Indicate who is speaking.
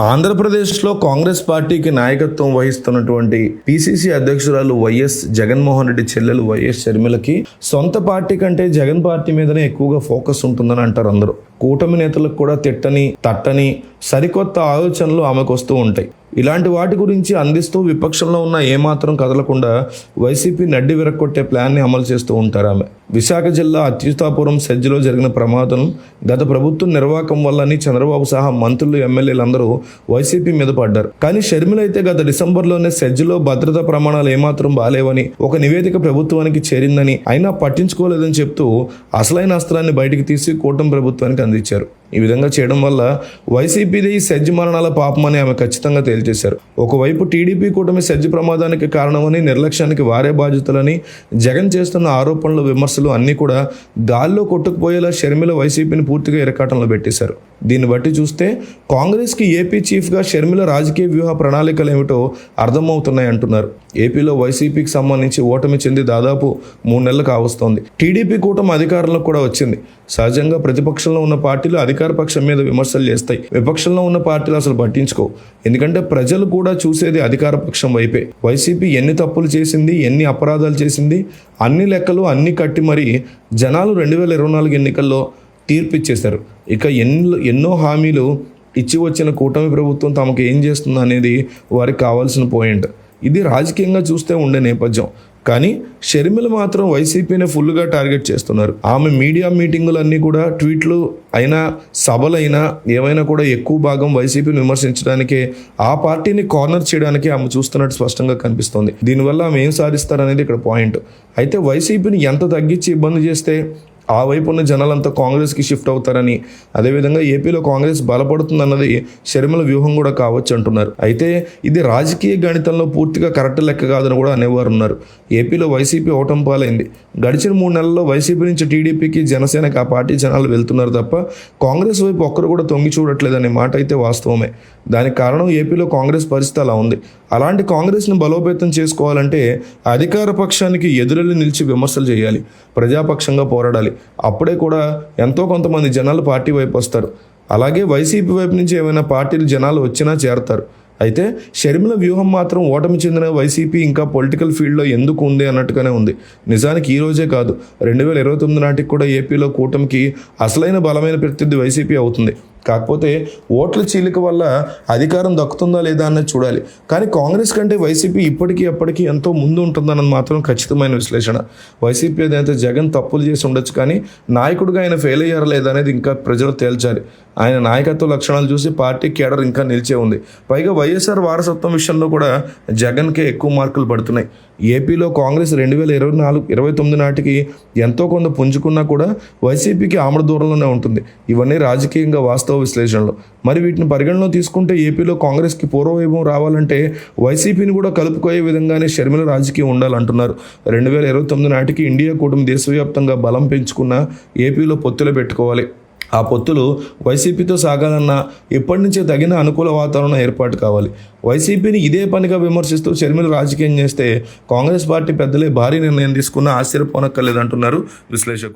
Speaker 1: ఆంధ్రప్రదేశ్లో కాంగ్రెస్ పార్టీకి నాయకత్వం వహిస్తున్నటువంటి పిసిసి అధ్యక్షురాలు వైఎస్ జగన్మోహన్ రెడ్డి చెల్లెలు వైఎస్ షర్మిలకి సొంత పార్టీ కంటే జగన్ పార్టీ మీదనే ఎక్కువగా ఫోకస్ ఉంటుందని అంటారు అందరూ. కూటమి నేతలకు కూడా తిట్టని తట్టని సరికొత్త ఆలోచనలు ఆమెకు వస్తూ ఉంటాయి. ఇలాంటి వాటి గురించి అందిస్తూ విపక్షంలో ఉన్న ఏమాత్రం కదలకుండా వైసీపీ నడ్డి విరక్కొట్టే ప్లాన్ని అమలు చేస్తూ ఉంటారు ఆమె. విశాఖ జిల్లా అత్యుతాపురం సెజ్జిలో జరిగిన ప్రమాదం గత ప్రభుత్వం నిర్వాహకం వల్లని చంద్రబాబు సహా మంత్రులు ఎమ్మెల్యేలందరూ వైసీపీ మీద పడ్డారు. కానీ షర్మిల అయితే గత డిసెంబర్లోనే సెజ్జిలో భద్రతా ప్రమాణాలు ఏమాత్రం బాలేవని ఒక నివేదిక ప్రభుత్వానికి చేరిందని అయినా పట్టించుకోలేదని చెప్తూ అసలైన అస్త్రాన్ని బయటికి తీసి కూటమి ప్రభుత్వానికి అందించారు. ఈ విధంగా చేయడం వల్ల వైసీపీది ఈ సెజ్ మరణాల పాపమని ఆమె ఖచ్చితంగా తేల్చేశారు. ఒకవైపు టీడీపీ కూటమి సెజ్ ప్రమాదానికి కారణమని నిర్లక్ష్యానికి వారే బాధ్యతలని జగన్ చేస్తున్న ఆరోపణలు విమర్శ విమర్శలు అన్నీ కూడా గాల్లో కొట్టుకుపోయేలా షర్మిల వైసీపీని పూర్తిగా ఇరకాటంలో పెట్టేశారు. దీన్ని బట్టి చూస్తే కాంగ్రెస్కి ఏపీ చీఫ్గా షర్మిల రాజకీయ వ్యూహ ప్రణాళికలు ఏమిటో అర్థమవుతున్నాయి అంటున్నారు. ఏపీలో వైసీపీకి సంబంధించి ఓటమి చెంది దాదాపు మూడు నెలలు కావస్తోంది. టీడీపీ కూటమి అధికారంలో కూడా వచ్చింది. సహజంగా ప్రతిపక్షంలో ఉన్న పార్టీలు అధికార పక్షం మీద విమర్శలు చేస్తాయి. విపక్షంలో ఉన్న పార్టీలు అసలు పట్టించుకో. ఎందుకంటే ప్రజలు కూడా చూసేది అధికార పక్షం వైపే. వైసీపీ ఎన్ని తప్పులు చేసింది ఎన్ని అపరాధాలు చేసింది అన్ని లెక్కలు అన్ని కట్టి మరి జనాలు రెండు వేల ఇరవై నాలుగు ఎన్నికల్లో తీర్పు ఇచ్చేశారు. ఇక ఎన్నో ఎన్నో హామీలు ఇచ్చి వచ్చిన కూటమి ప్రభుత్వం తమకు ఏం చేస్తుంది అనేది వారికి కావాల్సిన పాయింట్ ఇది రాజకీయంగా చూస్తే ఉండే నేపథ్యం. కానీ షర్మిల మాత్రం వైసీపీని ఫుల్గా టార్గెట్ చేస్తున్నారు. ఆమె మీడియా మీటింగులన్నీ కూడా ట్వీట్లు అయినా సభలైనా ఏమైనా కూడా ఎక్కువ భాగం వైసీపీని విమర్శించడానికే ఆ పార్టీని కార్నర్ చేయడానికి ఆమె చూస్తున్నట్టు స్పష్టంగా కనిపిస్తోంది. దీనివల్ల ఆమె ఏం సాధిస్తారనేది ఇక్కడ పాయింట్ అయితే వైసీపీని ఎంత తగ్గించి ఇబ్బంది చేస్తే ఆ వైపు ఉన్న జనాలంతా కాంగ్రెస్కి షిఫ్ట్ అవుతారని అదేవిధంగా ఏపీలో కాంగ్రెస్ బలపడుతుందన్నది షర్మిల వ్యూహం కూడా కావచ్చు అంటున్నారు. అయితే ఇది రాజకీయ గణితంలో పూర్తిగా కరెక్ట్ లెక్క కాదని కూడా అనేవారు ఉన్నారు. ఏపీలో వైసీపీ ఓటం పాలైంది. గడిచిన మూడు నెలల్లో వైసీపీ నుంచి టీడీపీకి జనసేనకి ఆ పార్టీ జనాలు వెళ్తున్నారు తప్ప కాంగ్రెస్ వైపు ఒక్కరు కూడా తొంగి చూడట్లేదనే మాట అయితే వాస్తవమే. దానికి కారణం ఏపీలో కాంగ్రెస్ పరిస్థితి అలా ఉంది. అలాంటి కాంగ్రెస్ని బలోపేతం చేసుకోవాలంటే అధికార పక్షానికి ఎదురెళ్ళి నిలిచి విమర్శలు చేయాలి. ప్రజాపక్షంగా పోరాడాలి. అప్పుడే కూడా ఎంతో కొంతమంది జనాలు పార్టీ వైపు వస్తారు. అలాగే వైసీపీ వైపు నుంచి ఏమైనా పార్టీలు జనాలు వచ్చినా చేరతారు. అయితే షర్మిల వ్యూహం మాత్రం ఓటమి చెందిన వైసీపీ ఇంకా పొలిటికల్ ఫీల్డ్లో ఎందుకు ఉంది అన్నట్టుగానే ఉంది. నిజానికి ఈ రోజే కాదు రెండు వేల ఇరవై తొమ్మిది నాటికి కూడా ఏపీలో కూటమికి అసలైన బలమైన ప్రత్యర్థి వైసీపీ అవుతుంది. కాకపోతే ఓట్ల చీలిక వల్ల అధికారం దక్కుతుందా లేదా అన్నది చూడాలి. కానీ కాంగ్రెస్ కంటే వైసీపీ ఇప్పటికీ ఎప్పటికీ ఎంతో ముందు ఉంటుందన్నది మాత్రం ఖచ్చితమైన విశ్లేషణ. వైసీపీ అధినేత జగన్ తప్పులు చేసి ఉండొచ్చు కానీ నాయకుడిగా ఆయన ఫెయిల్ అయ్యారా లేదా అనేది ఇంకా ప్రజలు తేల్చాలి. ఆయన నాయకత్వ లక్షణాలు చూసి పార్టీ కేడర్ ఇంకా నిలిచే ఉంది. పైగా వైఎస్ఆర్ వారసత్వం విషయంలో కూడా జగన్కే ఎక్కువ మార్కులు పడుతున్నాయి. ఏపీలో కాంగ్రెస్ రెండు వేల ఇరవై నాలుగు ఇరవై తొమ్మిది నాటికి ఎంతో కొంత పుంజుకున్నా కూడా వైసీపీకి ఆమడ దూరంలోనే ఉంటుంది. ఇవన్నీ రాజకీయంగా వాస్తవ విశ్లేషణలు. మరి వీటిని పరిగణలో తీసుకుంటే ఏపీలో కాంగ్రెస్కి పూర్వవైభవం రావాలంటే వైసీపీని కూడా కలుపుకోయే విధంగానే షర్మిల రాజకీయం ఉండాలంటున్నారు. రెండు వేల ఇరవై తొమ్మిది నాటికి ఇండియా కూటమి దేశవ్యాప్తంగా బలం పెంచుకున్న ఏపీలో పొత్తులు పెట్టుకోవాలి. ఆ పొత్తులు వైసీపీతో సాగాలన్నా ఇప్పటి నుంచే తగిన అనుకూల వాతావరణం ఏర్పాటు కావాలి. వైసీపీని ఇదే పనిగా విమర్శిస్తూ షర్మిల రాజకీయం చేస్తే కాంగ్రెస్ పార్టీ పెద్దలే భారీ నిర్ణయం తీసుకున్న ఆశ్చర్యపోనక్కర్లేదంటున్నారు విశ్లేషకులు.